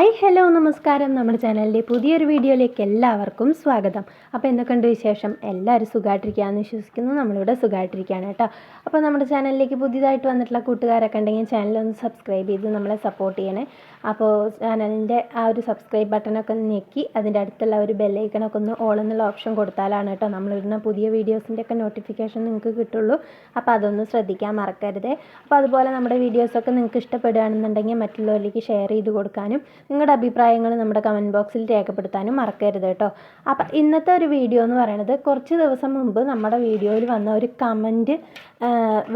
Hi hello നമസ്കാരം. നമ്മുടെ ചാനലിന്റെ പുതിയൊരു വീഡിയോയിലേക്ക് എല്ലാവർക്കും സ്വാഗതം. അപ്പോൾ എന്തൊക്കെയുണ്ട് വിശേഷം? എല്ലാവരും സുഖമായിട്ടിരിക്കുകയെന്ന് വിശ്വസിക്കുന്നു. നമ്മളിവിടെ സുഖമായിട്ടിരിക്കുകയാണ് കേട്ടോ. അപ്പോൾ നമ്മുടെ ചാനലിലേക്ക് പുതിയതായിട്ട് വന്നിട്ടുള്ള കൂട്ടുകാരൊക്കെ ഉണ്ടെങ്കിൽ ചാനലൊന്ന് സബ്സ്ക്രൈബ് ചെയ്ത് നമ്മളെ സപ്പോർട്ട് ചെയ്യണേ. അപ്പോൾ ചാനലിന്റെ ആ ഒരു സബ്സ്ക്രൈബ് ബട്ടണൊക്കെ ഒന്ന് ഞെക്കി അതിന്റെ അടുത്തുള്ള ഒരു ബെല്ലൈക്കണൊക്കെ ഒന്ന് ഓൾ എന്നുള്ള ഓപ്ഷൻ കൊടുത്താലാണ് കേട്ടോ നമ്മളിടുന്ന പുതിയ വീഡിയോസിന്റെ ഒക്കെ നോട്ടിഫിക്കേഷൻ നിങ്ങൾക്ക് കിട്ടുള്ളൂ. അപ്പോൾ അതൊന്ന് ശ്രദ്ധിക്കാൻ മറക്കരുത്. അപ്പോൾ അതുപോലെ നമ്മുടെ വീഡിയോസൊക്കെ നിങ്ങൾക്ക് ഇഷ്ടപ്പെടുകയാണെന്നുണ്ടെങ്കിൽ മറ്റുള്ളവരിലേക്ക് ഷെയർ ചെയ്ത് കൊടുക്കാനും നിങ്ങളുടെ അഭിപ്രായങ്ങൾ നമ്മുടെ കമന്റ് ബോക്സിൽ രേഖപ്പെടുത്താനും മറക്കരുത് കേട്ടോ. അപ്പം ഇന്നത്തെ ഒരു വീഡിയോ എന്ന് പറയുന്നത് കുറച്ച് ദിവസം മുമ്പ് നമ്മുടെ വീഡിയോയിൽ വന്ന ഒരു കമന്റ്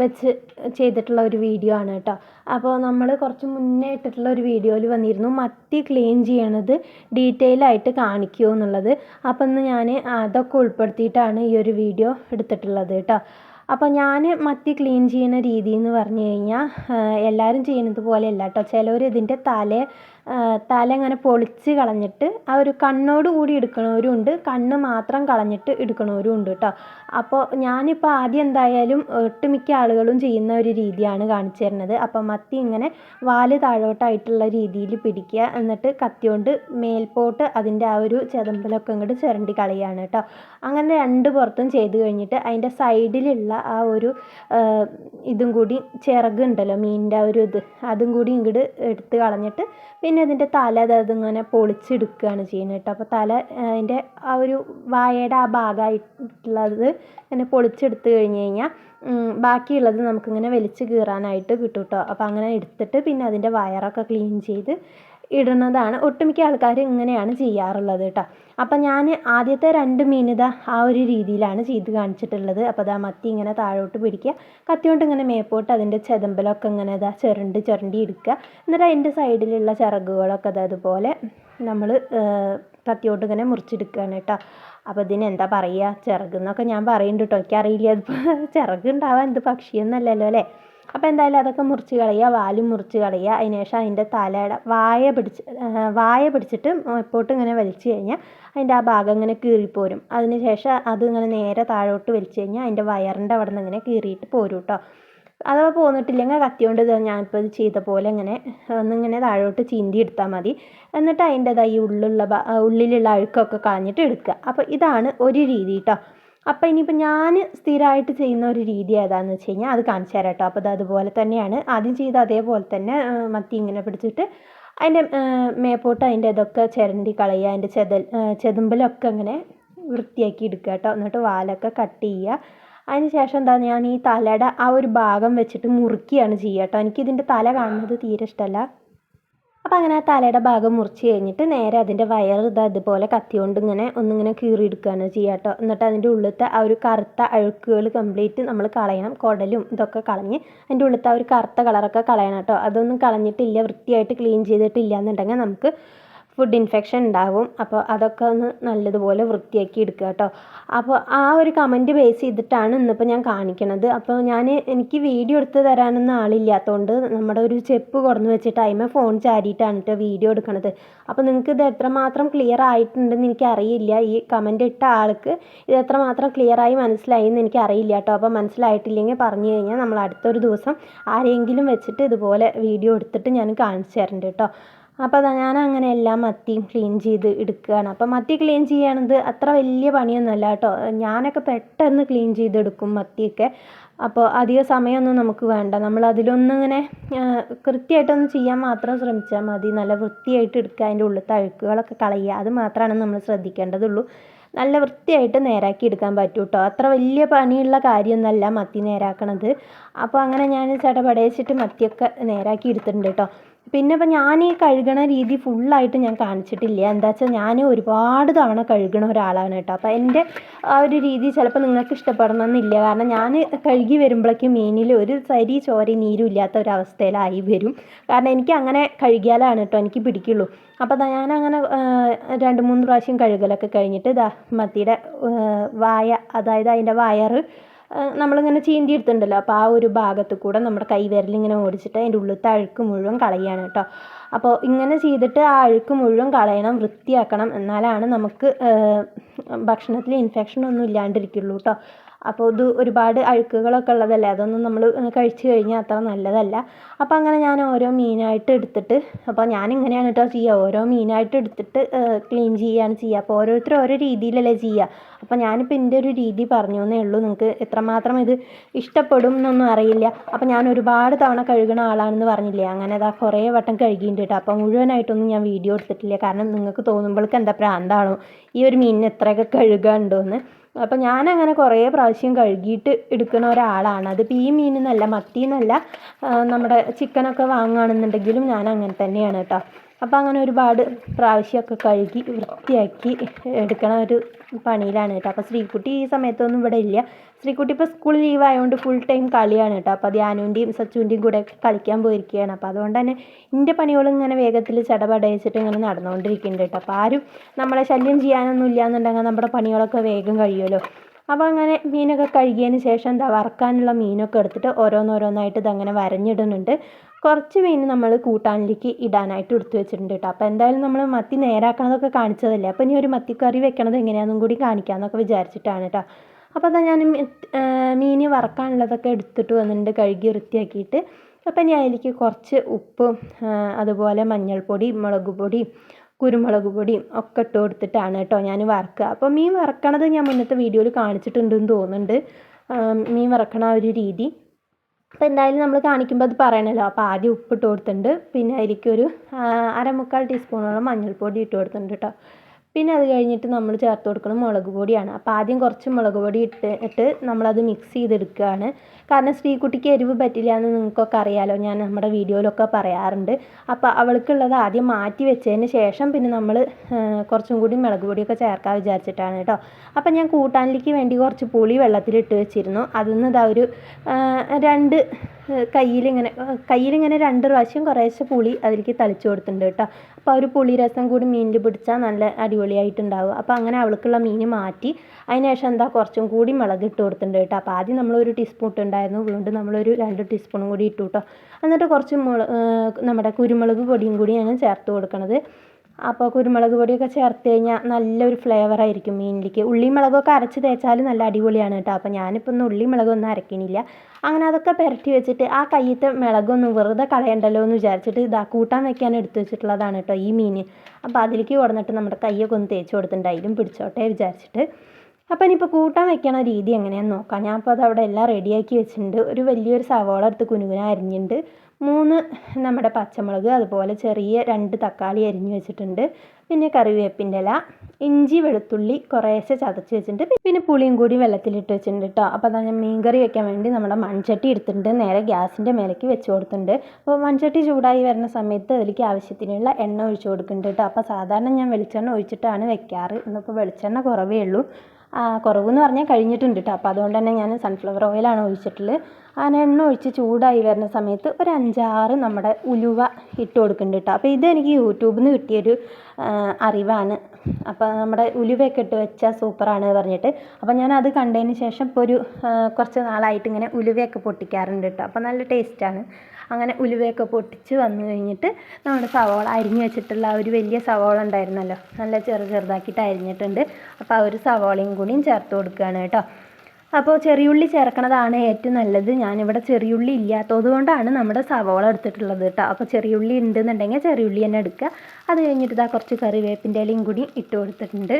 വെച്ച് ചെയ്തിട്ടുള്ള ഒരു വീഡിയോ ആണ് കേട്ടോ. അപ്പോൾ നമ്മൾ കുറച്ച് മുന്നേ ഇട്ടിട്ടുള്ള ഒരു വീഡിയോയിൽ വന്നിരുന്നു മത്തി ക്ലീൻ ചെയ്യണത് ഡീറ്റെയിൽ ആയിട്ട് കാണിക്കുമോ എന്നുള്ളത്. അപ്പം ഇന്ന് ഞാൻ അതൊക്കെ ഉൾപ്പെടുത്തിയിട്ടാണ് ഈ ഒരു വീഡിയോ എടുത്തിട്ടുള്ളത് കേട്ടോ. അപ്പോൾ ഞാൻ മത്തി ക്ലീൻ ചെയ്യുന്ന രീതി എന്ന് പറഞ്ഞു കഴിഞ്ഞാൽ എല്ലാവരും ചെയ്യുന്നത് പോലെയല്ല കേട്ടോ. ചിലവർ ഇതിന്റെ തല തല ഇങ്ങനെ പൊളിച്ച് കളഞ്ഞിട്ട് ആ ഒരു കണ്ണോട് കൂടി എടുക്കണവരും ഉണ്ട് കണ്ണ് മാത്രം കളഞ്ഞിട്ട് എടുക്കണവരും ഉണ്ട് കേട്ടോ അപ്പോൾ ഞാനിപ്പോൾ ആദ്യം എന്തായാലും ഒട്ടുമിക്ക ആളുകളും ചെയ്യുന്ന ഒരു രീതിയാണ് കാണിച്ചു തരുന്നത്. അപ്പോൾ മത്തി ഇങ്ങനെ വാൽ താഴോട്ടായിട്ടുള്ള രീതിയിൽ പിടിക്കുക എന്നിട്ട് കത്തി കൊണ്ട് മേൽപോട്ട് അതിന്റെ ആ ഒരു ചെതമ്പലൊക്കെ ഇങ്ങോട്ട് ചിരണ്ടി കളയുകയാണ് കേട്ടോ. അങ്ങനെ രണ്ട് പുറത്തും ചെയ്ത് കഴിഞ്ഞിട്ട് അതിന്റെ സൈഡിലുള്ള ആ ഒരു ഇതും കൂടി ചിറകുണ്ടല്ലോ മീനിന്റെ ആ ഒരു ഇത് അതും കൂടി ഇങ്ങോട്ട് എടുത്ത് കളഞ്ഞിട്ട് പിന്നെ അതിന്റെ തല അതിങ്ങനെ പൊളിച്ചെടുക്കുകയാണ് ചെയ്യുന്നത് കേട്ടോ. അപ്പോൾ തല അതിന്റെ ആ ഒരു വായയുടെ ആ ഭാഗമായിട്ടുള്ളത് ഇങ്ങനെ പൊളിച്ചെടുത്ത് കഴിഞ്ഞ് കഴിഞ്ഞാൽ ബാക്കിയുള്ളത് നമുക്കിങ്ങനെ വലിച്ച് കീറാനായിട്ട് കിട്ടും കേട്ടോ അപ്പോൾ അങ്ങനെ എടുത്തിട്ട് പിന്നെ അതിന്റെ വയറൊക്കെ ക്ലീൻ ചെയ്ത് ഇടുന്നതാണ്. ഒട്ടുമിക്ക ആൾക്കാർ ഇങ്ങനെയാണ് ചെയ്യാറുള്ളത് കേട്ടോ അപ്പം ഞാൻ ആദ്യത്തെ രണ്ട് മീൻ ഇതാ ആ ഒരു രീതിയിലാണ് ചെയ്ത് കാണിച്ചിട്ടുള്ളത്. അപ്പോൾ ഇതാ മത്തി ഇങ്ങനെ താഴോട്ട് പിടിക്കുക. കത്തിയോണ്ട് ഇങ്ങനെ മേപ്പോട്ട് അതിന്റെ ചെതമ്പലൊക്കെ ഇങ്ങനെ ഇതാ ചെറുണ്ട് ചുരണ്ടി എടുക്കുക. എന്നിട്ട് അതിന്റെ സൈഡിലുള്ള ചിറകുകളൊക്കെ അത് അതുപോലെ നമ്മൾ കത്തിയോട്ട് ഇങ്ങനെ മുറിച്ചെടുക്കുകയാണ് കേട്ടോ. അപ്പോൾ ഇതിന് എന്താ പറയുക ചിറകെന്നൊക്കെ ഞാൻ പറയുന്നുണ്ട് കേട്ടോ. എനിക്കറിയില്ല. അതിപ്പോൾ ചിറകുണ്ടാവാൻ എന്ത് പക്ഷിയൊന്നല്ലല്ലോ അല്ലേ? അപ്പോൾ എന്തായാലും അതൊക്കെ മുറിച്ച് കളയുക. വാലും മുറിച്ച് കളയുക. അതിന് ശേഷം അതിന്റെ തലയുടെ വായ പിടിച്ച് വായ പിടിച്ചിട്ട് എപ്പോട്ട് ഇങ്ങനെ വലിച്ചു കഴിഞ്ഞാൽ അതിന്റെ ആ ഭാഗം ഇങ്ങനെ കീറിപ്പോരും. അതിന് ശേഷം അത് ഇങ്ങനെ നേരെ താഴോട്ട് വലിച്ചു കഴിഞ്ഞാൽ അതിന്റെ വയറിന്റെ അവിടെ നിന്ന് ഇങ്ങനെ കീറിയിട്ട് പോരും കേട്ടോ. അഥവാ പോന്നിട്ടില്ലെങ്കിൽ കത്തിയോണ്ട് ഞാൻ ഞാനിപ്പോൾ ഇത് ചെയ്ത പോലെ ഇങ്ങനെ ഒന്നിങ്ങനെ താഴോട്ട് ചീന്തി എടുത്താൽ മതി. എന്നിട്ട് അതിന്റെതായി ഉള്ളിലുള്ള ഉള്ളിലുള്ള അഴുക്കൊക്കെ കളഞ്ഞിട്ട് എടുക്കുക അപ്പോൾ ഇതാണ് ഒരു രീതി കേട്ടോ അപ്പോൾ ഇനിയിപ്പോൾ ഞാൻ സ്ഥിരമായിട്ട് ചെയ്യുന്ന ഒരു രീതി ഏതാണെന്ന് വെച്ച് കഴിഞ്ഞാൽ അത് കാണിച്ചു തരാം കേട്ടോ അപ്പോൾ അത് അതുപോലെ തന്നെയാണ്. ആദ്യം ചെയ്ത അതേപോലെ തന്നെ മത്തി ഇങ്ങനെ പിടിച്ചിട്ട് അതിന്റെ മേപ്പോട്ട് അതിന്റെ ഇതൊക്കെ ചിരണ്ടി കളയുക അതിന്റെ ചെതൽ ചെതുമ്പലൊക്കെ ഇങ്ങനെ വൃത്തിയാക്കി എടുക്കുക കേട്ടോ എന്നിട്ട് വാലൊക്കെ കട്ട് ചെയ്യുക. അതിന് ശേഷം എന്താ ഞാൻ ഈ തലയുടെ ആ ഒരു ഭാഗം വെച്ചിട്ട് മുറുക്കിയാണ് ചെയ്യുക കേട്ടോ. എനിക്കിതിന്റെ തല കാണുന്നത് തീരെ ഇഷ്ടമല്ല. അപ്പോൾ അങ്ങനെ ആ തലയുടെ ഭാഗം മുറിച്ച് കഴിഞ്ഞിട്ട് നേരെ അതിന്റെ വയർ ഇത് അതുപോലെ കത്തി കൊണ്ട് ഇങ്ങനെ ഒന്നിങ്ങനെ കീറിയെടുക്കുകയാണ് ചെയ്യുക കേട്ടോ. എന്നിട്ട് അതിന്റെ ഉള്ളിലത്തെ ആ ഒരു കറുത്ത അഴുക്കുകൾ കംപ്ലീറ്റ് നമ്മൾ കളയണം. കുടലും ഇതൊക്കെ കളഞ്ഞ് അതിന്റെ ഉള്ളിലത്തെ ആ ഒരു കറുത്ത കളറൊക്കെ കളയണം കേട്ടോ. അതൊന്നും കളഞ്ഞിട്ടില്ല വൃത്തിയായിട്ട് ക്ലീൻ ചെയ്തിട്ടില്ല എന്നുണ്ടെങ്കിൽ നമുക്ക് ഫുഡ് ഇൻഫെക്ഷൻ ഉണ്ടാകും അപ്പോൾ അതൊക്കെ ഒന്ന് നല്ലതുപോലെ വൃത്തിയാക്കി എടുക്കുക കേട്ടോ. അപ്പോൾ ആ ഒരു കമന്റ് ബേസ് ചെയ്തിട്ടാണ് ഇന്നിപ്പോൾ ഞാൻ കാണിക്കണത്. അപ്പോൾ ഞാൻ എനിക്ക് വീഡിയോ എടുത്ത് തരാനൊന്നും ആളില്ലാത്തതുകൊണ്ട് നമ്മുടെ ഒരു ചെപ്പ് കുറഞ്ഞു വെച്ചിട്ട് അതിമേ ഫോൺ ചാരിയിട്ടാണ് കേട്ടോ വീഡിയോ എടുക്കണത്. അപ്പോൾ നിങ്ങൾക്ക് ഇത് എത്രമാത്രം ക്ലിയർ ആയിട്ടുണ്ടെന്ന് എനിക്ക് അറിയില്ല. ഈ കമന്റ് ഇട്ട ആൾക്ക് ഇത് എത്രമാത്രം ക്ലിയർ ആയി മനസ്സിലായി എന്ന് എനിക്കറിയില്ല കേട്ടോ. അപ്പോൾ മനസ്സിലായിട്ടില്ലെങ്കിൽ പറഞ്ഞു കഴിഞ്ഞാൽ നമ്മൾ അടുത്തൊരു ദിവസം ആരെങ്കിലും വെച്ചിട്ട് ഇതുപോലെ വീഡിയോ എടുത്തിട്ട് ഞാൻ കാണിച്ചു തരുന്നുണ്ട് കേട്ടോ. അപ്പോൾ ഞാൻ അങ്ങനെ എല്ലാം മത്തിയും ക്ലീൻ ചെയ്ത് എടുക്കുകയാണ്. അപ്പോൾ മത്തി ക്ലീൻ ചെയ്യണത് അത്ര വലിയ പണിയൊന്നുമല്ല കേട്ടോ. ഞാനൊക്കെ പെട്ടെന്ന് ക്ലീൻ ചെയ്തെടുക്കും മത്തിയൊക്കെ. അപ്പോൾ അധിക സമയമൊന്നും നമുക്ക് വേണ്ട. നമ്മൾ അതിലൊന്നിങ്ങനെ കൃത്യമായിട്ടൊന്ന് ചെയ്യാൻ മാത്രം ശ്രമിച്ചാൽ മതി. നല്ല വൃത്തിയായിട്ട് എടുക്കുക അതിന്റെ ഉള്ളിലത്തെ അഴുക്കുകളൊക്കെ കളയുക. അത് മാത്രമാണ് നമ്മൾ ശ്രദ്ധിക്കേണ്ടതുള്ളൂ. നല്ല വൃത്തിയായിട്ട് നേരാക്കി എടുക്കാൻ പറ്റും കേട്ടോ. അത്ര വലിയ പണിയുള്ള കാര്യമൊന്നുമല്ല മത്തി നേരാക്കണത്. അപ്പോൾ അങ്ങനെ ഞാൻ ചടപടയച്ചിട്ട് മത്തിയൊക്കെ നേരാക്കി എടുത്തിട്ടുണ്ട് കേട്ടോ. പിന്നെ ഇപ്പം ഞാൻ ഈ കഴുകണ രീതി ഫുള്ളായിട്ട് ഞാൻ കാണിച്ചിട്ടില്ല. എന്താ വെച്ചാൽ ഞാൻ ഒരുപാട് തവണ കഴുകണ ഒരാളാണ് കേട്ടോ. അപ്പോൾ എന്റെ ആ ഒരു രീതി ചിലപ്പോൾ നിങ്ങൾക്ക് ഇഷ്ടപ്പെടണമെന്നില്ല കാരണം ഞാൻ കഴുകി വരുമ്പോഴേക്കും മീനിൽ ഒരു സരി ചോര നീരും ഇല്ലാത്ത ഒരവസ്ഥയിലായി വരും. കാരണം എനിക്ക് അങ്ങനെ കഴുകിയാലാണ് കേട്ടോ എനിക്ക് പിടിക്കുള്ളൂ. അപ്പോൾ ഞാൻ അങ്ങനെ രണ്ട് മൂന്ന് പ്രാവശ്യം കഴുകലൊക്കെ കഴിഞ്ഞിട്ട് ഇതാ മത്തിയുടെ വായ അതായത് അതിന്റെ വയറ് നമ്മളിങ്ങനെ ചീന്തി എടുത്തിട്ടുണ്ടല്ലോ. അപ്പോൾ ആ ഒരു ഭാഗത്ത് കൂടെ നമ്മുടെ കൈവിരലിങ്ങനെ ഓടിച്ചിട്ട് അതിന്റെ ഉള്ളിലത്തെ അഴുക്ക് മുഴുവൻ കളയാണ് കേട്ടോ. അപ്പോൾ ഇങ്ങനെ ചെയ്തിട്ട് ആ അഴുക്ക് മുഴുവൻ കളയണം വൃത്തിയാക്കണം. എന്നാലാണ് നമുക്ക് ഭക്ഷണത്തിൽ ഇൻഫെക്ഷൻ ഒന്നും ഇല്ലാണ്ടിരിക്കുള്ളൂ കേട്ടോ. അപ്പോൾ ഇത് ഒരുപാട് അഴുക്കുകളൊക്കെ ഉള്ളതല്ലേ? അതൊന്നും നമ്മൾ കഴിച്ചു കഴിഞ്ഞാൽ അത്ര നല്ലതല്ല. അപ്പോൾ അങ്ങനെ ഞാൻ ഓരോ മീനായിട്ട് എടുത്തിട്ട് അപ്പോൾ ഞാൻ ഇങ്ങനെയാണ് കേട്ടോ ചെയ്യുക ഓരോ മീനായിട്ട് എടുത്തിട്ട് ക്ലീൻ ചെയ്യുകയാണ് ചെയ്യുക അപ്പോൾ ഓരോരുത്തർ ഓരോ രീതിയിലല്ലേ ചെയ്യുക അപ്പോൾ ഞാനിപ്പോൾ എന്റെ ഒരു രീതി പറഞ്ഞു എന്നേ ഉള്ളൂ. നിങ്ങൾക്ക് എത്രമാത്രം ഇത് ഇഷ്ടപ്പെടും എന്നൊന്നും അറിയില്ല. അപ്പോൾ ഞാൻ ഒരുപാട് തവണ കഴുകണ ആളാണെന്ന് പറഞ്ഞില്ലേ? അങ്ങനെ അതാ കുറേ വട്ടം കഴുകിയിട്ടുണ്ട് കേട്ടോ അപ്പോൾ മുഴുവനായിട്ടൊന്നും ഞാൻ വീഡിയോ എടുത്തിട്ടില്ല. കാരണം നിങ്ങൾക്ക് തോന്നുമ്പോഴേക്ക് എന്താ പ്രാന്താണോ? ഈ ഒരു മീനിന് എത്രയൊക്കെ കഴുകാനുണ്ടോയെന്ന് അപ്പോൾ ഞാനങ്ങനെ കുറേ പ്രാവശ്യം കഴുകിയിട്ട് എടുക്കുന്ന ഒരാളാണ്. അതിപ്പോൾ ഈ മീനെന്നല്ല മത്തിയെന്നല്ല നമ്മുടെ ചിക്കനൊക്കെ വാങ്ങുകയാണെന്നുണ്ടെങ്കിലും ഞാൻ അങ്ങനെ തന്നെയാണ് കേട്ടോ. അപ്പോൾ അങ്ങനെ ഒരുപാട് പ്രാവശ്യമൊക്കെ കഴുകി വൃത്തിയാക്കി എടുക്കണ ഒരു പണിയിലാണ് കേട്ടോ. അപ്പോൾ ശ്രീക്കുട്ടി ഈ സമയത്തൊന്നും ഇവിടെ ഇല്ല. ശ്രീക്കുട്ടി ഇപ്പോൾ സ്കൂൾ ലീവ് ആയതുകൊണ്ട് ഫുൾ ടൈം കളിയാണ് കേട്ടോ അപ്പോൾ ധ്യാനുവിന്റെയും സച്ചുവിന്റെയും കൂടെ കളിക്കാൻ പോയിരിക്കുകയാണ് അപ്പോൾ അതുകൊണ്ട് തന്നെ എന്റെ പണികളും ഇങ്ങനെ വേഗത്തിൽ ചടപടയിച്ചിട്ട് ഇങ്ങനെ നടന്നുകൊണ്ടിരിക്കുന്നുണ്ട് കേട്ടോ അപ്പോൾ ആരും നമ്മളെ ശല്യം ചെയ്യാനൊന്നും ഇല്ല എന്നുണ്ടെങ്കിൽ നമ്മുടെ പണികളൊക്കെ വേഗം കഴിയുമല്ലോ. അപ്പോൾ അങ്ങനെ മീനൊക്കെ കഴുകിയതിന് ശേഷം എന്താ വറക്കാനുള്ള മീനൊക്കെ എടുത്തിട്ട് ഓരോന്നോരോന്നായിട്ട് ഇതങ്ങനെ വരഞ്ഞിടുന്നുണ്ട്. കുറച്ച് മീൻ നമ്മൾ കൂട്ടാനിലേക്ക് ഇടാനായിട്ട് എടുത്തു വെച്ചിട്ടുണ്ട് കേട്ടോ അപ്പോൾ എന്തായാലും നമ്മൾ മത്തി നേരാക്കണതൊക്കെ കാണിച്ചതല്ലേ? അപ്പോൾ ഇനി ഒരു മത്തിക്കറി വെക്കണത് എങ്ങനെയാണെന്നും കൂടി കാണിക്കാമെന്നൊക്കെ വിചാരിച്ചിട്ടാണ് കേട്ടോ അപ്പോൾ അതാ ഞാൻ മീൻ വറക്കാനുള്ളതൊക്കെ എടുത്തിട്ട് വന്നിട്ടുണ്ട് കഴുകി വൃത്തിയാക്കിയിട്ട്. അപ്പോൾ ഞാൻ അതിലേക്ക് കുറച്ച് ഉപ്പും അതുപോലെ മഞ്ഞൾപ്പൊടി മുളക് പൊടി കുരുമുളക് പൊടിയും ഒക്കെ ഇട്ട് കൊടുത്തിട്ടാണ് കേട്ടോ ഞാൻ വറക്കുക. അപ്പോൾ മീൻ വറക്കണത് ഞാൻ മുന്നത്തെ വീഡിയോയിൽ കാണിച്ചിട്ടുണ്ടെന്ന് തോന്നുന്നുണ്ട്. മീൻ വറക്കണ ഒരു രീതി. അപ്പോൾ എന്തായാലും നമ്മൾ കാണിക്കുമ്പോൾ അത് പറയണല്ലോ. അപ്പോൾ ആദ്യം ഉപ്പിട്ട് കൊടുത്തിട്ടുണ്ട്. പിന്നെ അതിലേക്ക് ഒരു അരമുക്കാൽ ടീസ്പൂണോളം മഞ്ഞൾപ്പൊടി ഇട്ട് കൊടുത്തിട്ടുണ്ട് കേട്ടോ. പിന്നെ അത് കഴിഞ്ഞിട്ട് നമ്മൾ ചേർത്ത് കൊടുക്കുന്നത് മുളക് പൊടിയാണ്. അപ്പോൾ ആദ്യം കുറച്ച് മുളക് പൊടി ഇട്ട് ഇട്ട് നമ്മളത് മിക്സ് ചെയ്തെടുക്കുകയാണ്. കാരണം ശ്രീകുട്ടിക്ക് എരിവ് പറ്റില്ല എന്ന് നിങ്ങൾക്കൊക്കെ അറിയാലോ ഞാൻ നമ്മുടെ വീഡിയോയിലൊക്കെ പറയാറുണ്ട്. അപ്പോൾ അവൾക്കുള്ളത് ആദ്യം മാറ്റി വെച്ചതിന് ശേഷം പിന്നെ നമ്മൾ കുറച്ചും കൂടി മുളക് പൊടിയൊക്കെ ചേർക്കാൻ വിചാരിച്ചിട്ടാണ് കേട്ടോ. അപ്പോൾ ഞാൻ കൂട്ടാനിലേക്ക് വേണ്ടി കുറച്ച് പുളി വെള്ളത്തിലിട്ട് വെച്ചിരുന്നു. അതിൽ നിന്ന് ഇതാ ഒരു രണ്ട് കയ്യിലിങ്ങനെ കയ്യിലിങ്ങനെ രണ്ട് പ്രാവശ്യം കുറേശ്ശെ പുളി അതിലേക്ക് തളിച്ച് കൊടുത്തിട്ടുണ്ട് കേട്ടോ. അപ്പോൾ ആ ഒരു പുളി രസം കൂടി മീനിൽ പിടിച്ചാൽ നല്ല അടിപൊളിയായിട്ടുണ്ടാവും അപ്പോൾ അങ്ങനെ അവൾക്കുള്ള മീൻ മാറ്റി അതിന് ശേഷം എന്താ കുറച്ചും കൂടി മുളക് ഇട്ട് കൊടുത്തിട്ടുണ്ട് കേട്ടോ. അപ്പോൾ ആദ്യം നമ്മളൊരു ടീസ്പൂൺ ഇട്ടുണ്ടായിരുന്നു. വീണ്ടും നമ്മളൊരു രണ്ട് ടീസ്പൂണും കൂടി ഇട്ടു കേട്ടോ. എന്നിട്ട് കുറച്ച് മുളക് നമ്മുടെ കുരുമുളക് പൊടിയും കൂടി ഞാൻ ചേർത്ത് കൊടുക്കണത്. അപ്പോൾ കുരുമുളക് പൊടിയൊക്കെ ചേർത്ത് കഴിഞ്ഞാൽ നല്ലൊരു ഫ്ലേവർ ആയിരിക്കും മീനിലേക്ക്. ഉള്ളി മുളകൊക്കെ അരച്ച് തേച്ചാൽ നല്ല അടിപൊളിയാണ് കേട്ടോ അപ്പോൾ ഞാനിപ്പോൾ ഒന്ന് ഉള്ളി മുളകൊന്നും അരക്കണില്ല. അങ്ങനെ അതൊക്കെ പുരട്ടി വെച്ചിട്ട് ആ കയ്യത്തെ മുളകൊന്നും വെറുതെ കളയണ്ടല്ലോ എന്ന് വിചാരിച്ചിട്ട് ഇതാ കൂട്ടാൻ വെക്കാൻ എടുത്തു വെച്ചിട്ടുള്ളതാണ് കേട്ടോ ഈ മീൻ അപ്പോൾ അതിലേക്ക് കൊടുന്നിട്ട് നമ്മുടെ കയ്യൊക്കെ ഒന്ന് തേച്ച് കൊടുത്തിട്ടുണ്ട്. അതിലും പിടിച്ചോട്ടെ വിചാരിച്ചിട്ട്. അപ്പോൾ ഇനിയിപ്പോൾ കൂട്ടാൻ വെക്കണ രീതി എങ്ങനെയാണെന്ന് നോക്കാം. ഞാൻ അപ്പോൾ അത് അവിടെ എല്ലാം റെഡിയാക്കി വെച്ചിട്ടുണ്ട്. ഒരു വലിയൊരു സവോള എടുത്ത് കുനുകുന അരിഞ്ഞിട്ടുണ്ട് മൂന്ന് നമ്മുടെ പച്ചമുളക് അതുപോലെ ചെറിയ രണ്ട് തക്കാളി അരിഞ്ഞു വെച്ചിട്ടുണ്ട്. പിന്നെ കറിവേപ്പിന്റെ ഇല ഇഞ്ചി വെളുത്തുള്ളി കുറേശ്ശെ ചതച്ച് വെച്ചിട്ടുണ്ട്. പിന്നെ പുളിയും കൂടി വെള്ളത്തിലിട്ട് വെച്ചിട്ടുണ്ട് കേട്ടോ അപ്പോൾ അതാ ഞാൻ മീൻകറി വെക്കാൻ വേണ്ടി നമ്മുടെ മൺചട്ടി എടുത്തിട്ടുണ്ട്. നേരെ ഗ്യാസിന്റെ മേലേക്ക് വെച്ച് കൊടുത്തിട്ടുണ്ട്. അപ്പോൾ മൺചട്ടി ചൂടായി വരുന്ന സമയത്ത് അതിലേക്ക് ആവശ്യത്തിനുള്ള എണ്ണ ഒഴിച്ച് കൊടുക്കുന്നുണ്ട് കേട്ടോ അപ്പോൾ സാധാരണ ഞാൻ വെളിച്ചെണ്ണ ഒഴിച്ചിട്ടാണ് വെക്കാറ്. ഇന്നിപ്പോൾ വെളിച്ചെണ്ണ കുറവേ ഉള്ളൂ. കുറവെന്ന് പറഞ്ഞാൽ കഴിഞ്ഞിട്ടുണ്ട് കേട്ടോ അപ്പോൾ അതുകൊണ്ട് തന്നെ ഞാൻ സൺഫ്ലവർ ഓയിലാണ് ഒഴിച്ചിട്ടുള്ളത് അങ്ങനെ എണ്ണ ഒഴിച്ച് ചൂടായി വരുന്ന സമയത്ത് ഒരു അഞ്ചാറ് നമ്മുടെ ഉലുവ ഇട്ട് കൊടുക്കുന്നുണ്ട് കേട്ടോ അപ്പോൾ ഇത് എനിക്ക് യൂട്യൂബിൽ നിന്ന് കിട്ടിയൊരു അറിവാണ്. അപ്പോൾ നമ്മുടെ ഉലുവയൊക്കെ ഇട്ട് വെച്ചാൽ സൂപ്പറാണ് പറഞ്ഞിട്ട്. അപ്പോൾ ഞാൻ അത് കണ്ടതിന് ശേഷം ഇപ്പോൾ ഒരു കുറച്ച് നാളായിട്ട് ഇങ്ങനെ ഉലുവയൊക്കെ പൊട്ടിക്കാറുണ്ട് കേട്ടോ അപ്പോൾ നല്ല ടേസ്റ്റാണ് അങ്ങനെ ഉലുവയൊക്കെ പൊട്ടിച്ച് വന്നു കഴിഞ്ഞിട്ട് നമ്മുടെ സവാള അരിഞ്ഞു വെച്ചിട്ടുള്ള ഒരു വലിയ സവോള ഉണ്ടായിരുന്നല്ലോ. നല്ല ചെറു ചെറുതാക്കിയിട്ട് അരിഞ്ഞിട്ടുണ്ട്. അപ്പോൾ ആ ഒരു സവാളയും കൂടിയും ചേർത്ത് കൊടുക്കുകയാണ് കേട്ടോ. അപ്പോൾ ചെറിയുള്ളി ചേർക്കണതാണ് ഏറ്റവും നല്ലത്. ഞാനിവിടെ ചെറിയുള്ളി ഇല്ലാത്തത് കൊണ്ടാണ് നമ്മുടെ സവാള എടുത്തിട്ടുള്ളത് കേട്ടോ. അപ്പോൾ ചെറിയുള്ളി ഉണ്ടെന്നുണ്ടെങ്കിൽ ചെറിയുള്ളി തന്നെ എടുക്കുക. അത് കഴിഞ്ഞിട്ട് ഇതാ കുറച്ച് കറിവേപ്പിന്റെ ഇലയും കൂടി ഇട്ട് കൊടുത്തിട്ടുണ്ട്.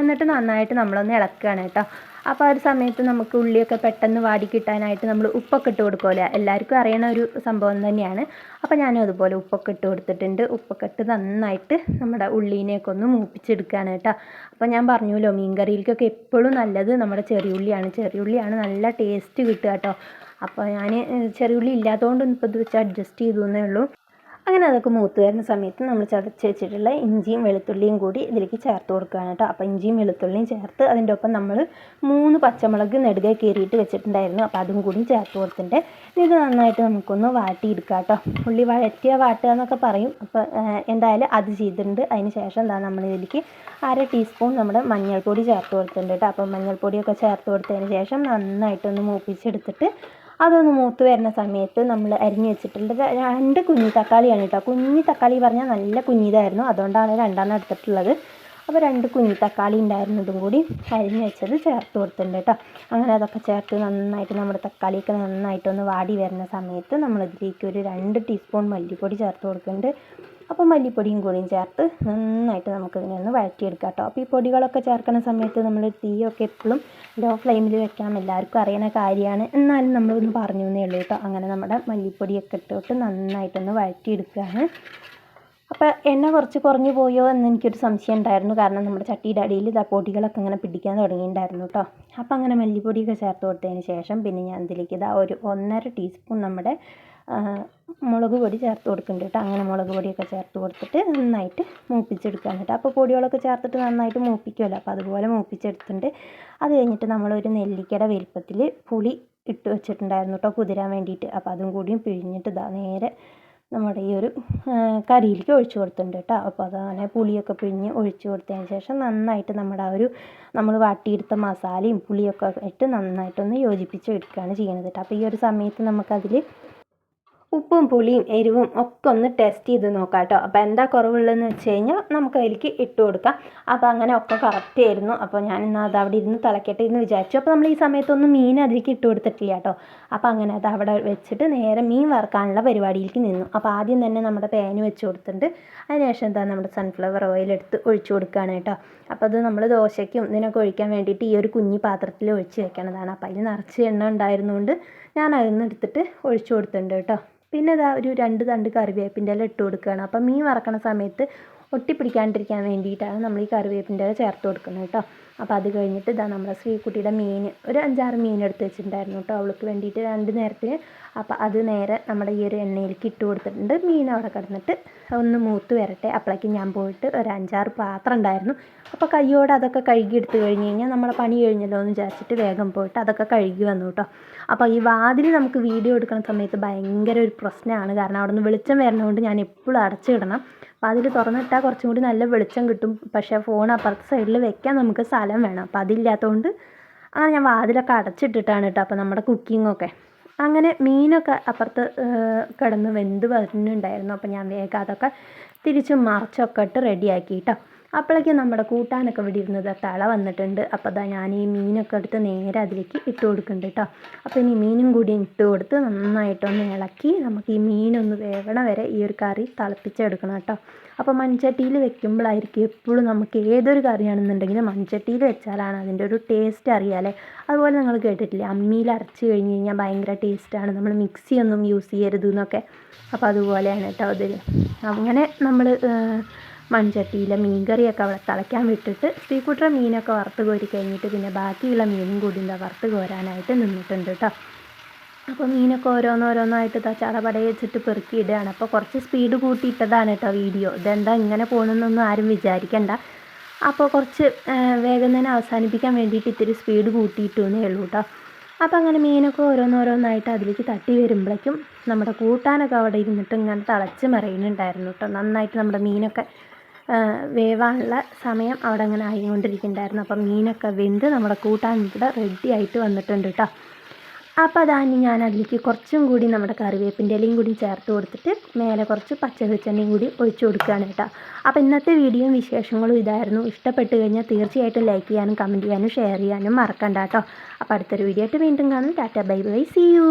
എന്നിട്ട് നന്നായിട്ട് നമ്മളൊന്ന് ഇളക്കുകയാണ് കേട്ടോ. അപ്പോൾ ആ ഒരു സമയത്ത് നമുക്ക് ഉള്ളിയൊക്കെ പെട്ടെന്ന് വാടി കിട്ടാനായിട്ട് നമ്മൾ ഉപ്പൊക്കെ ഇട്ട് കൊടുക്കുമല്ലോ എല്ലാവർക്കും അറിയണ ഒരു സംഭവം തന്നെയാണ്. അപ്പോൾ ഞാനും അതുപോലെ ഉപ്പൊക്കെ ഇട്ട് കൊടുത്തിട്ടുണ്ട്. ഉപ്പൊക്കെ ഇട്ട് നന്നായിട്ട് നമ്മുടെ ഉള്ളീനെയൊക്കെ ഒന്ന് മൂപ്പിച്ചെടുക്കുകയാണ് കേട്ടോ. അപ്പോൾ ഞാൻ പറഞ്ഞല്ലോ മീൻ കറിയിലേക്കൊക്കെ എപ്പോഴും നല്ലത് നമ്മുടെ ചെറിയുള്ളിയാണ്. ചെറിയുള്ളിയാണ് നല്ല ടേസ്റ്റ് കിട്ടുക കേട്ടോ. അപ്പോൾ ഞാൻ ചെറിയുള്ളി ഇല്ലാത്തതുകൊണ്ട് ഇപ്പോൾ ഇത് വെച്ച് അഡ്ജസ്റ്റ് ചെയ്തു എന്നേ ഉള്ളൂ. അങ്ങനെ അതൊക്കെ മൂത്ത് വരുന്ന സമയത്ത് നമ്മൾ ചതച്ച് വെച്ചിട്ടുള്ള ഇഞ്ചിയും വെളുത്തുള്ളിയും കൂടി ഇതിലേക്ക് ചേർത്ത് കൊടുക്കുകയാണ് കേട്ടോ. അപ്പോൾ ഇഞ്ചിയും വെളുത്തുള്ളിയും ചേർത്ത് അതിന്റെ ഒപ്പം നമ്മൾ മൂന്ന് പച്ചമുളക് നെടുകെ കീറിയിട്ട് വെച്ചിട്ടുണ്ടായിരുന്നു. അപ്പോൾ അതും കൂടി ചേർത്ത് കൊടുത്തിട്ടുണ്ട്. ഇത് നന്നായിട്ട് നമുക്കൊന്ന് വാട്ടിയെടുക്കാം കേട്ടോ. ഉള്ളി വഴറ്റിയ വാട്ടുക എന്നൊക്കെ പറയും. അപ്പോൾ എന്തായാലും അത് ചെയ്തിട്ടുണ്ട്. അതിന് ശേഷം എന്താ നമ്മൾ ഇതിലേക്ക് അര ടീസ്പൂൺ നമ്മുടെ മഞ്ഞൾപ്പൊടി ചേർത്ത് കൊടുത്തിട്ടുണ്ട് കേട്ടോ. അപ്പോൾ മഞ്ഞൾപ്പൊടിയൊക്കെ ചേർത്ത് കൊടുത്തതിന് ശേഷം നന്നായിട്ടൊന്ന് മൂപ്പിച്ചെടുത്തിട്ട് അതൊന്ന് മൂത്ത് വരുന്ന സമയത്ത് നമ്മൾ അരിഞ്ഞു വെച്ചിട്ടുള്ള രണ്ട് കുഞ്ഞി തക്കാളിയാണ് കേട്ടോ കുഞ്ഞി തക്കാളി പറഞ്ഞാൽ നല്ല കുഞ്ഞിതായിരുന്നു. അതുകൊണ്ടാണ് രണ്ടെണ്ണം എടുത്തിട്ടുള്ളത്. അപ്പോൾ രണ്ട് കുഞ്ഞി തക്കാളി ഉണ്ടായിരുന്നതും കൂടി അരിഞ്ഞു വെച്ചത് ചേർത്ത് കൊടുത്തിട്ടുണ്ട് കേട്ടോ അങ്ങനെ അതൊക്കെ ചേർത്ത് നന്നായിട്ട് നമ്മുടെ തക്കാളിയൊക്കെ നന്നായിട്ടൊന്ന് വാടി വരുന്ന സമയത്ത് നമ്മളതിലേക്ക് ഒരു രണ്ട് ടീസ്പൂൺ മല്ലിപ്പൊടി ചേർത്ത് കൊടുക്കുന്നുണ്ട്. അപ്പോൾ മല്ലിപ്പൊടിയും കൂടിയും ചേർത്ത് നന്നായിട്ട് നമുക്കിതിനെ ഒന്ന് വഴറ്റിയെടുക്കാം കേട്ടോ. അപ്പോൾ ഈ പൊടികളൊക്കെ ചേർക്കുന്ന സമയത്ത് നമ്മൾ തീയൊക്കെ എപ്പോഴും ലോ ഫ്ലെയിമിൽ വെക്കാം. എല്ലാവർക്കും അറിയുന്ന കാര്യമാണ്. എന്നാലും നമ്മളൊന്ന് പറഞ്ഞു എന്നേ ഉള്ളൂ കേട്ടോ. അങ്ങനെ നമ്മുടെ മല്ലിപ്പൊടിയൊക്കെ ഇട്ടിട്ട് നന്നായിട്ടൊന്ന് വഴറ്റിയെടുക്കുകയാണ്. അപ്പോൾ എണ്ണ കുറച്ച് കുറഞ്ഞു പോയോ എന്ന് എനിക്കൊരു സംശയം ഉണ്ടായിരുന്നു. കാരണം നമ്മുടെ ചട്ടിയുടെ അടിയിൽ പൊടികളൊക്കെ അങ്ങനെ പിടിക്കാൻ തുടങ്ങിയിട്ടുണ്ടായിരുന്നു കേട്ടോ. അപ്പോൾ അങ്ങനെ മല്ലിപ്പൊടിയൊക്കെ ചേർത്ത് കൊടുത്തതിന് ശേഷം പിന്നെ ഞാൻ ഇതിലേക്ക് ഇതാ ഒരു ഒന്നര ടീസ്പൂൺ നമ്മുടെ മുളക് പൊടി ചേർത്ത് കൊടുക്കുന്നുണ്ട് കേട്ടോ. അങ്ങനെ മുളക് പൊടിയൊക്കെ ചേർത്ത് കൊടുത്തിട്ട് നന്നായിട്ട് മൂപ്പിച്ചെടുക്കുകയാണ് കേട്ടോ. അപ്പോൾ പൊടികളൊക്കെ ചേർത്തിട്ട് നന്നായിട്ട് മൂപ്പിക്കുമല്ലോ. അപ്പോൾ അതുപോലെ മൂപ്പിച്ചെടുത്തിട്ടുണ്ട്. അത് കഴിഞ്ഞിട്ട് നമ്മളൊരു നെല്ലിക്കയുടെ വലിപ്പത്തിൽ പുളി ഇട്ട് വെച്ചിട്ടുണ്ടായിരുന്നു കേട്ടോ കുതിരാൻ വേണ്ടിയിട്ട്. അപ്പോൾ അതും കൂടിയും പിഴിഞ്ഞിട്ട് ഇതാ നേരെ നമ്മുടെ ഈ ഒരു കറിയിലേക്ക് ഒഴിച്ചു കൊടുത്തിട്ടുണ്ട് കേട്ടോ. അപ്പോൾ അതങ്ങനെ പുളിയൊക്കെ പിഴിഞ്ഞ് ഒഴിച്ചു കൊടുത്തതിന് ശേഷം നന്നായിട്ട് നമ്മുടെ ആ ഒരു നമ്മൾ വാട്ടിയെടുത്ത മസാലയും പുളിയൊക്കെ ഇട്ട് നന്നായിട്ടൊന്ന് യോജിപ്പിച്ച് എടുക്കുകയാണ് ചെയ്യുന്നത് കേട്ടോ. അപ്പോൾ ഈ ഒരു സമയത്ത് നമുക്കതിൽ ഉപ്പും പുളിയും എരിവും ഒക്കെ ഒന്ന് ടെസ്റ്റ് ചെയ്ത് നോക്കാം കേട്ടോ അപ്പോൾ എന്താ കുറവുള്ളതെന്ന് വെച്ച് കഴിഞ്ഞാൽ നമുക്ക് അതിലേക്ക് ഇട്ട് കൊടുക്കാം. അപ്പോൾ അങ്ങനെ ഒക്കെ കറക്റ്റ് ആയിരുന്നു. അപ്പോൾ ഞാൻ എന്നാൽ അത് അവിടെ ഇരുന്ന് തിളക്കട്ടെ എന്ന് വിചാരിച്ചു. അപ്പോൾ നമ്മൾ ഈ സമയത്തൊന്നും മീൻ അതിലേക്ക് ഇട്ട് കൊടുത്തിട്ടില്ല കേട്ടോ. അപ്പോൾ അങ്ങനെ അത് അവിടെ വെച്ചിട്ട് നേരെ മീൻ വറുക്കാനുള്ള പരിപാടിയിലേക്ക് നിന്നു. അപ്പോൾ ആദ്യം തന്നെ നമ്മുടെ പാന് വെച്ച് കൊടുത്തിട്ടുണ്ട്. അതിനുശേഷം എന്താ നമ്മുടെ സൺഫ്ലവർ ഓയിൽ എടുത്ത് ഒഴിച്ചു കൊടുക്കുകയാണ് കേട്ടോ. അപ്പോൾ അത് നമ്മൾ ദോശയ്ക്കും ഇതിനൊക്കെ ഒഴിക്കാൻ വേണ്ടിയിട്ട് ഈ ഒരു കുഞ്ഞി പാത്രത്തിൽ ഒഴിച്ച് വെക്കണതാണ്. അപ്പോൾ അതിൽ നിറച്ച് എണ്ണ ഉണ്ടായിരുന്നുകൊണ്ട് ഞാൻ അതിൽ നിന്ന് എടുത്തിട്ട് ഒഴിച്ചു കൊടുത്തിട്ടുണ്ട് കേട്ടോ. പിന്നെ ഇതാ ഒരു രണ്ട് തണ്ട് കറിവേപ്പിന്റെ ഇല ഇട്ട് കൊടുക്കുകയാണ്. അപ്പം മീൻ വറക്കണ സമയത്ത് ഒട്ടിപ്പിടിക്കാണ്ടിരിക്കാൻ വേണ്ടിയിട്ടാണ് നമ്മൾ ഈ കറിവേപ്പിന്റെ ഇല ചേർത്ത് കൊടുക്കുന്നത് കേട്ടോ. അപ്പോൾ അത് കഴിഞ്ഞിട്ട് ഇതാ നമ്മുടെ ശ്രീകുട്ടിയുടെ മീൻ ഒരു അഞ്ചാറ് മീൻ എടുത്ത് വെച്ചിട്ടുണ്ടായിരുന്നു കേട്ടോ അവൾക്ക് വേണ്ടിയിട്ട് രണ്ട് നേരത്തിന്. അപ്പോൾ അത് നേരെ നമ്മുടെ ഈ ഒരു എണ്ണയിലേക്ക് ഇട്ട് കൊടുത്തിട്ടുണ്ട്. മീൻ അവിടെ കിടന്നിട്ട് ഒന്ന് മൂത്ത് വരട്ടെ. അപ്പോഴേക്കും ഞാൻ പോയിട്ട് ഒരു അഞ്ചാറ് പാത്രം ഉണ്ടായിരുന്നു. അപ്പോൾ കയ്യോടെ അതൊക്കെ കഴുകി എടുത്ത് കഴിഞ്ഞ് കഴിഞ്ഞാൽ നമ്മളെ പണി കഴിഞ്ഞല്ലോ എന്ന് വിചാരിച്ചിട്ട് വേഗം പോയിട്ട് അതൊക്കെ കഴുകി വന്നു കേട്ടോ. അപ്പോൾ ഈ വാതിൽ നമുക്ക് വീഡിയോ എടുക്കുന്ന സമയത്ത് ഭയങ്കര ഒരു പ്രശ്നമാണ്. കാരണം അവിടെ നിന്ന് വെളിച്ചം വരുന്നതുകൊണ്ട് ഞാൻ എപ്പോഴും അടച്ചിടണം. അപ്പോൾ അതിൽ തുറന്നിട്ടാൽ കുറച്ചും കൂടി നല്ല വെളിച്ചം കിട്ടും. പക്ഷേ ഫോൺ അപ്പുറത്തെ സൈഡിൽ വെക്കാൻ നമുക്ക് സ്ഥലം വേണം. അപ്പോൾ അതില്ലാത്തതുകൊണ്ട് അങ്ങനെ ഞാൻ വാതിലൊക്കെ അടച്ചിട്ടിട്ടാണ് കേട്ടോ അപ്പോൾ നമ്മുടെ കുക്കിങ്ങൊക്കെ അങ്ങനെ മീനൊക്കെ അപ്പുറത്ത് കിടന്ന് വെന്ത് വരുന്നുണ്ടായിരുന്നു. അപ്പോൾ ഞാൻ വേഗം അതൊക്കെ തിരിച്ചും മറിച്ചൊക്കെ ഇട്ട് റെഡിയാക്കി കേട്ടോ അപ്പോഴേക്കും നമ്മുടെ കൂട്ടാനൊക്കെ ഇവിടെ ഇരുന്നത് തള വന്നിട്ടുണ്ട്. അപ്പോൾ അതാ ഞാൻ ഈ മീനൊക്കെ എടുത്ത് നേരെ അതിലേക്ക് ഇട്ട് കൊടുക്കുന്നുണ്ട് കേട്ടോ. അപ്പോൾ ഇനി മീനും കൂടി ഇട്ട് കൊടുത്ത് നന്നായിട്ടൊന്ന് ഇളക്കി നമുക്ക് ഈ മീനൊന്ന് വേവണ വരെ ഈ ഒരു കറി തിളപ്പിച്ചെടുക്കണം കേട്ടോ. അപ്പോൾ മൺചട്ടിയിൽ വെക്കുമ്പോഴായിരിക്കും എപ്പോഴും നമുക്ക് ഏതൊരു കറിയാണെന്നുണ്ടെങ്കിലും മൺചട്ടിയിൽ വെച്ചാലാണ് അതിന്റെ ഒരു ടേസ്റ്റ് അറിയാലേ അതുപോലെ നിങ്ങൾ കേട്ടിട്ടില്ലേ അമ്മിയിൽ അരച്ച് കഴിഞ്ഞ് കഴിഞ്ഞാൽ ഭയങ്കര ടേസ്റ്റാണ് നമ്മൾ മിക്സി ഒന്നും യൂസ് ചെയ്യരുത് എന്നൊക്കെ. അപ്പോൾ അതുപോലെയാണ് കേട്ടോ അതിൽ അങ്ങനെ നമ്മൾ മൺചട്ടിയിലെ മീൻകറിയൊക്കെ തിളയ്ക്കാൻ വിട്ടിട്ട് ശ്രീകുട്ടറ മീനൊക്കെ വറുത്ത് കോരി കഴിഞ്ഞിട്ട് പിന്നെ ബാക്കിയുള്ള മീനും കൂടി എന്താ വറുത്ത് കോരാനായിട്ട് നിന്നിട്ടുണ്ട് കേട്ടോ. അപ്പോൾ മീനൊക്കെ ഓരോന്നോരോന്നായിട്ട് ഇതാ ചടപട വെച്ചിട്ട് പെറുക്കി ഇടുകയാണ് അപ്പോൾ കുറച്ച് സ്പീഡ് കൂട്ടിയിട്ടതാണ് കേട്ടോ വീഡിയോ. ഇതെന്താ ഇങ്ങനെ പോകണമെന്നൊന്നും ആരും വിചാരിക്കണ്ട. അപ്പോൾ കുറച്ച് വേഗം തന്നെ അവസാനിപ്പിക്കാൻ വേണ്ടിയിട്ട് ഇത്തിരി സ്പീഡ് കൂട്ടിയിട്ടു എന്നേ ഉള്ളൂ കേട്ടോ. അപ്പോൾ അങ്ങനെ മീനൊക്കെ ഓരോന്നോരോന്നായിട്ട് അതിലേക്ക് തട്ടി വരുമ്പോഴേക്കും നമ്മുടെ കൂട്ടാനൊക്കെ അവിടെ ഇരുന്നിട്ട് ഇങ്ങനെ തിളച്ച് മറിയുന്നുണ്ടായിരുന്നു കേട്ടോ. നന്നായിട്ട് നമ്മുടെ മീനൊക്കെ വേവാനുള്ള സമയം അവിടെ അങ്ങനെ ആയിക്കൊണ്ടിരിക്കുന്നുണ്ടായിരുന്നു. അപ്പം മീനൊക്കെ വെന്ത് നമ്മുടെ കൂട്ടാൻ ഇവിടെ റെഡി ആയിട്ട് വന്നിട്ടുണ്ട് കേട്ടോ അപ്പോൾ അതാണ് ഞാൻ അതിലേക്ക് കുറച്ചും കൂടി നമ്മുടെ കറിവേപ്പിന്റെ ഇലയും കൂടി ചേർത്ത് കൊടുത്തിട്ട് മേലെ കുറച്ച് പച്ച വെളിച്ചെണ്ണയും കൂടി ഒഴിച്ചു കൊടുക്കുകയാണ് കേട്ടോ അപ്പോൾ ഇന്നത്തെ വീഡിയോയും വിശേഷങ്ങളും ഇതായിരുന്നു. ഇഷ്ടപ്പെട്ട് കഴിഞ്ഞാൽ തീർച്ചയായിട്ടും ലൈക്ക് ചെയ്യാനും കമന്റ് ചെയ്യാനും ഷെയർ ചെയ്യാനും മറക്കണ്ട കേട്ടോ അപ്പോൾ അടുത്തൊരു വീഡിയോ ആയിട്ട് വീണ്ടും കാണും. Tata bye bye see you